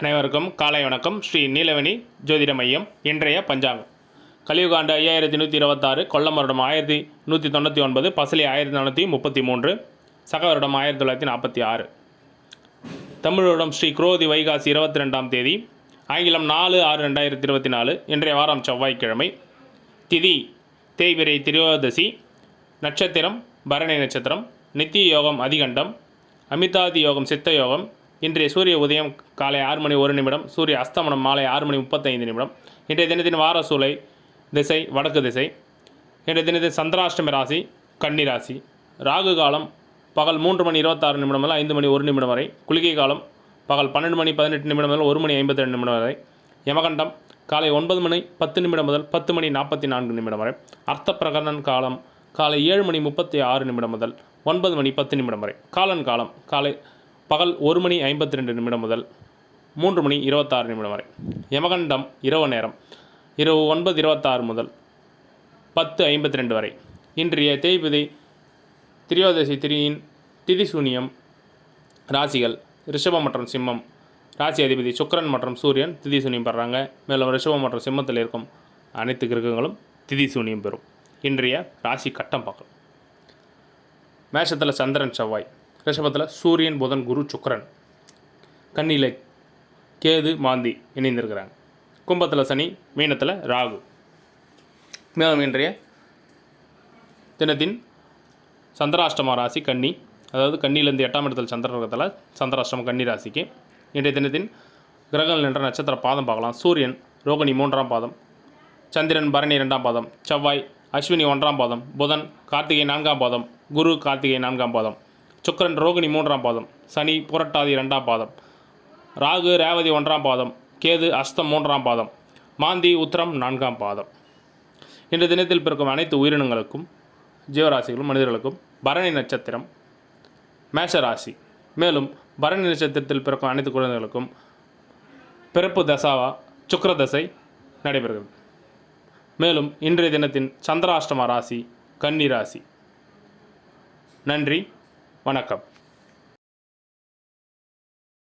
அனைவருக்கும் காலை வணக்கம். ஸ்ரீ நீலவேணி ஜோதிட மையம் இன்றைய பஞ்சாங்கம். கலியுகாண்டு ஐயாயிரத்தி நூற்றி இருபத்தாறு கொல்லம் வருடம் ஆயிரத்தி நூற்றி தொண்ணூற்றி ஒன்பது பசலி ஆயிரத்தி நானூற்றி முப்பத்தி மூன்று சக வருடம் ஆயிரத்தி தொள்ளாயிரத்தி நாற்பத்தி ஆறு. தமிழ் வருடம் ஸ்ரீ குரோதி வைகாசி இருபத்தி ரெண்டாம் தேதி ஆங்கிலம் நாலு ஆறு ரெண்டாயிரத்தி இருபத்தி நாலு இன்றைய வாரம் செவ்வாய்க்கிழமை. திதி தேய்பிரை திரியோதசி நட்சத்திரம் பரணி நட்சத்திரம் நித்திய யோகம் அதிகண்டம் அமிதாதி யோகம் சித்த யோகம் இன்றைய சூரிய உதயம் காலை ஆறு மணி ஒரு நிமிடம் சூரிய அஸ்தமனம் மாலை ஆறு மணி முப்பத்தைந்து நிமிடம். இன்றைய தினத்தின் வார சூலை திசை வடக்கு திசை. இன்றைய தினத்தின் சந்திராஷ்டமி ராசி கன்னி ராசி. ராகு காலம் பகல் மூன்று மணி இருபத்தாறு நிமிடம் முதல் ஐந்து மணி ஒரு நிமிடம் வரை. குளிகை காலம் பகல் பன்னெண்டு மணி பதினெட்டு நிமிடம் முதல் ஒரு மணி ஐம்பத்தி ரெண்டு நிமிடம் வரை. யமகண்டம் காலை ஒன்பது மணி பத்து நிமிடம் முதல் பத்து மணி நாற்பத்தி நான்கு நிமிடம் வரை. அர்த்த பிரகடனன் காலம் காலை ஏழு மணி முப்பத்தி ஆறு நிமிடம் முதல் ஒன்பது மணி பத்து நிமிடம் வரை. காலன் காலம் காலை பகல் ஒரு மணி ஐம்பத்தி ரெண்டு நிமிடம் முதல் மூன்று மணி இருபத்தாறு நிமிடம் வரை. யமகண்டம் இரவு நேரம் இரவு ஒன்பது இருபத்தாறு முதல் பத்து ஐம்பத்தி ரெண்டு வரை. இன்றைய தேய்பிதை திரியோதசி திரியின் திதி சூனியம் ராசிகள் ரிஷபம் மற்றும் சிம்மம். ராசி அதிபதி சுக்கிரன் மற்றும் சூரியன் திதி சூனியம் பெறாங்க. மேலும் ரிஷபம் மற்றும் சிம்மத்தில் இருக்கும் அனைத்து கிரகங்களும் திதி சூனியம் பெறும். இன்றைய ராசி கட்டம் பார்க்கலாம். மேஷத்தில் சந்திரன் செவ்வாய். ரிஷபத்தில் சூரியன் புதன் குரு சுக்கரன். கண்ணியில் கேது மாந்தி இணைந்திருக்கிறாங்க. கும்பத்தில் சனி மீனத்தில் ராகு. மேலும் இன்றைய தினத்தின் சந்திராஷ்டம ராசி கன்னி. அதாவது கன்னியிலேருந்து எட்டாம் இடத்தில் சந்திரகத்தில் சந்திராஷ்டமம் கன்னி ராசிக்கு. இன்றைய தினத்தின் கிரகங்கள் என்ற நட்சத்திர பாதம் பார்க்கலாம். சூரியன் ரோகிணி மூன்றாம் பாதம். சந்திரன் பரணி இரண்டாம் பாதம். செவ்வாய் அஸ்வினி ஒன்றாம் பாதம். புதன் கார்த்திகை நான்காம் பாதம். குரு கார்த்திகை நான்காம் பாதம். சுக்கிரன் ரோகிணி மூன்றாம் பாதம். சனி புரட்டாதி இரண்டாம் பாதம். ராகு ரேவதி ஒன்றாம் பாதம். கேது அஸ்தம் மூன்றாம் பாதம். மாந்தி உத்திரம் நான்காம் பாதம். இன்று தினத்தில் பிறக்கும் அனைத்து உயிரினங்களுக்கும் ஜீவராசிகளும் மனிதர்களுக்கும் பரணி நட்சத்திரம் மேஷராசி. மேலும் பரணி நட்சத்திரத்தில் பிறக்கும் அனைத்து குழந்தைகளுக்கும் பிறப்பு தசாவா சுக்கிர தசை நடைபெறுகிறது. மேலும் இன்றைய தினத்தின் சந்திராஷ்டம ராசி கன்னி ராசி. நன்றி. வணக்கம்.